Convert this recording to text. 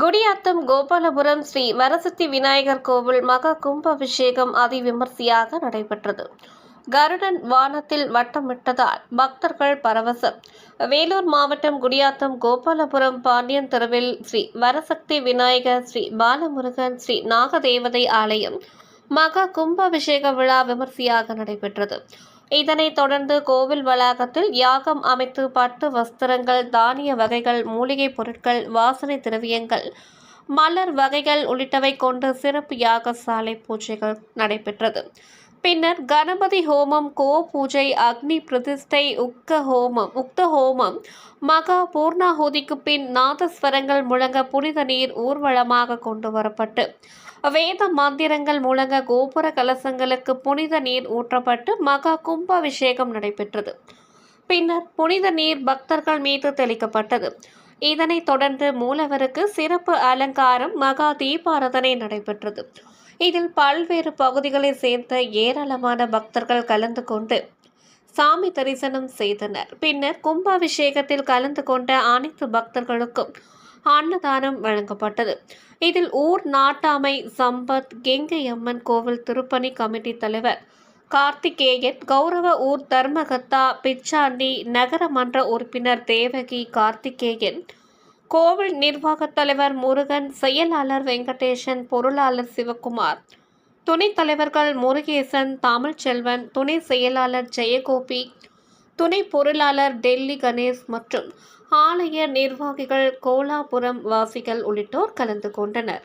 குடியாத்தம் கோபாலபுரம் ஸ்ரீ வரசக்தி விநாயகர் கோவில் மகா கும்பாபிஷேகம் அதிவிமர்சையாக நடைபெற்றது. கருடன் வானத்தில் வட்டமிட்டதால் பக்தர்கள் பரவசம். வேலூர் மாவட்டம் குடியாத்தம் கோபாலபுரம் பாண்டியன் தெருவில் ஸ்ரீ வரசக்தி விநாயகர் ஸ்ரீ பாலமுருகன் ஸ்ரீ நாகதேவதை ஆலயம் மகா கும்பாபிஷேக விழா விமர்சையாக நடைபெற்றது. இதனைத் தொடர்ந்து கோவில் வளாகத்தில் யாகம் அமைத்து பட்டு வஸ்திரங்கள் தானிய வகைகள் மூலிகைப் பொருட்கள் வாசனை திரவியங்கள் மலர் வகைகள் உள்ளிட்டவை கொண்டு சிறப்பு யாக சாலை பூஜைகள் நடைபெற்றது. பின்னர் கணபதி ஹோமம் கோ பூஜை அக்னி பிரதிஷ்டை உக்க ஹோமம் உக்த ஹோமம் மகா பூர்ணாஹோதிக்கு பின் நாதஸ்வரங்கள் முழங்க புனித நீர் ஊர்வலமாக கொண்டு வரப்பட்டு வேத மந்திரங்கள் முழங்க கோபுர கலசங்களுக்கு புனித நீர் ஊற்றப்பட்டு மகா கும்பாபிஷேகம் நடைபெற்றது. பின்னர் புனித நீர் பக்தர்கள் மீது தெளிக்கப்பட்டது. இதனைத் தொடர்ந்து மூலவருக்கு சிறப்பு அலங்காரம் மகா தீபாரதனை நடைபெற்றது. இதில் பல்வேறு பகுதிகளைச் சேர்ந்த ஏராளமான பக்தர்கள் கலந்து கொண்டு சாமி தரிசனம் செய்தனர். பின்னர் கும்பாபிஷேகத்தில் கலந்து கொண்ட அனைத்து பக்தர்களுக்கும் அன்னதானம் வழங்கப்பட்டது. இதில் ஊர் நாட்டாமை சம்பத் கெங்கையம்மன் கோவில் திருப்பணி கமிட்டி தலைவர் கார்த்திகேயன் கௌரவ ஊர் தர்மகத்தா பிச்சாண்டி நகரமன்ற உறுப்பினர் தேவகி கார்த்திகேயன் கோவில் நிர்வாகத் தலைவர் முருகன் செயலாளர் வெங்கடேசன் பொருளாளர் சிவகுமார். துணைத் தலைவர்கள் முருகேசன் தமிழ்ச்செல்வன் துணை செயலாளர் ஜெயகோபி துணை பொருளாளர் டெல்லி கணேஷ் மற்றும் ஆலய நிர்வாகிகள் கோலாபுரம் வாசிகள் உள்ளிட்டோர் கலந்து கொண்டனர்.